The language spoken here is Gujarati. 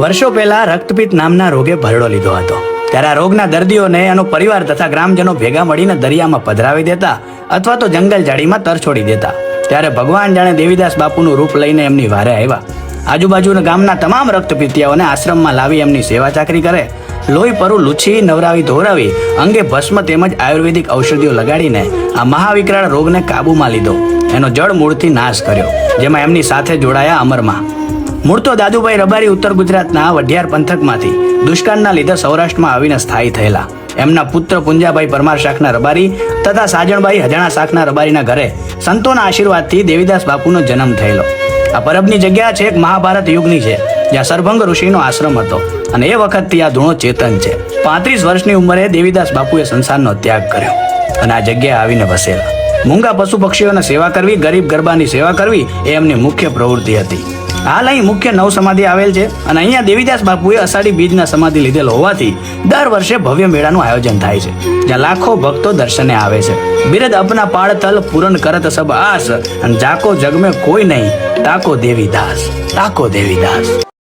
વર્ષો પહેલા રક્તપિત્ત નામના રોગે ભરડો લીધો હતો. ત્યારે આ રોગના દર્દીઓને એનો પરિવાર તથા ગ્રામજનો ભેગા મળીને દરિયામાં પધરાવી દેતા અથવા તો જંગલ ઝાડીમાં તર છોડી દેતા. ત્યારે ભગવાન જાણે દેવીદાસ બાપુનું રૂપ લઈને એમની વારે આવ્યા. આજુબાજુના ગામના તમામ રક્તપિતિયાઓને આશ્રમમાં લાવી એમની સેવા ચાકરી કરે. લોહી પરું લૂછી, નવરાવી, ધોરાવી, અંગે ભસ્મ તેમજ આયુર્વેદિક ઔષધિઓ લગાડીને આ મહાવિકરાળ રોગને કાબૂમાં લીધો. એનો જળ મૂળથી નાશ કર્યો, જેમાં એમની સાથે જોડાયા અમરમાં. મૂળ તો દાદુભાઈ રબારી ઉત્તર ગુજરાતના વઢિયાર પંથકમાંથી દુષ્કાળના લીધે સૌરાષ્ટ્રમાં આવીને સ્થાયી થયેલા. એમના પુત્ર પુંજાભાઈ પરમાર શાખના રબારી તથા સાજણભાઈ હજાણા શાખના રબારીના ઘરે સંતોના આશીર્વાદથી દેવીદાસ બાપુનો જન્મ થયેલો. આ પરબની જગ્યા છે એક મહાભારત યુગની છે, જ્યાં સરભંગ ઋષિનો આશ્રમ હતો અને એ વખતથી આ ધૂણો ચેતન છે. પાંત્રીસ વર્ષની ઉંમરે દેવીદાસ બાપુએ સંસારનો ત્યાગ કર્યો અને આ જગ્યાએ આવીને વસેલા. મૂંગા પશુ પક્ષીઓને સેવા કરવી, ગરીબ ગરબાની સેવા કરવી એ એમની મુખ્ય પ્રવૃત્તિ હતી. હાલ અહીં મુખ્ય નવ સમાધિ આવેલ છે અને અહીંયા દેવીદાસ બાપુએ અષાઢી બીજના સમાધિ લીધેલ હોવાથી દર વર્ષે ભવ્ય મેળાનું આયોજન થાય છે, જ્યાં લાખો ભક્તો દર્શને આવે છે. બિરદ અપના પાળ તલ પૂરણ કરત સબ આસ, અને જાકો જગમે કોઈ નહીં, તાકો દેવીદાસ તાકો દેવીદાસ.